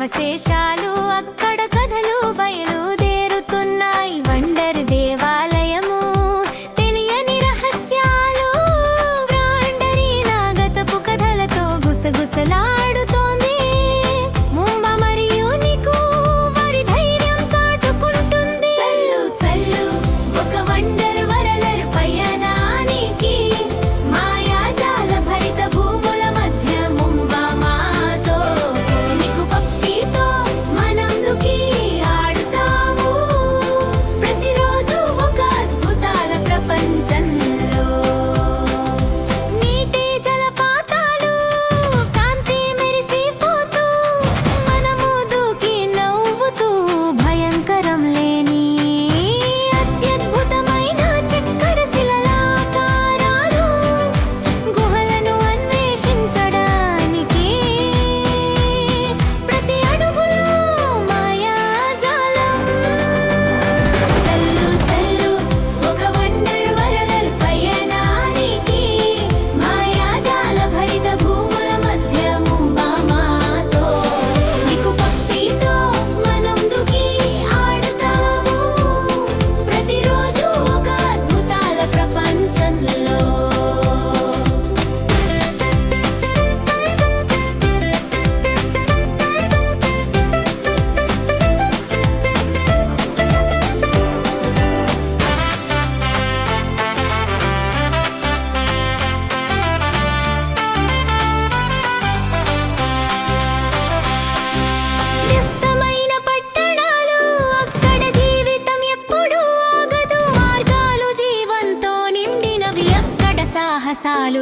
అవశేషాలు అక్కడ కథలు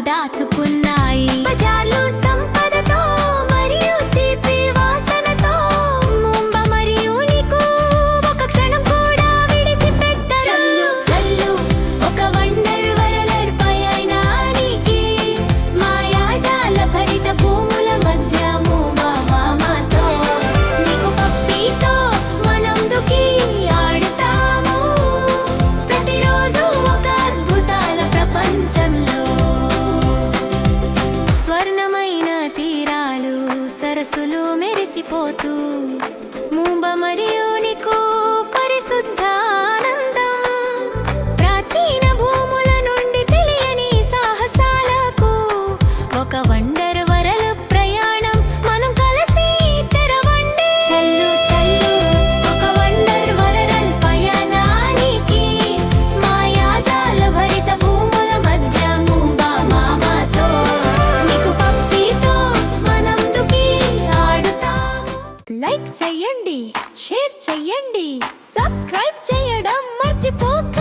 దాచుకున్నాయి. బజార్లు మురిసిపోతూ మూంబ మరియు నీకు పరిశుద్ధ చేయండి షేర్ చేయండి సబ్స్క్రైబ్ చేయడం మర్చిపోక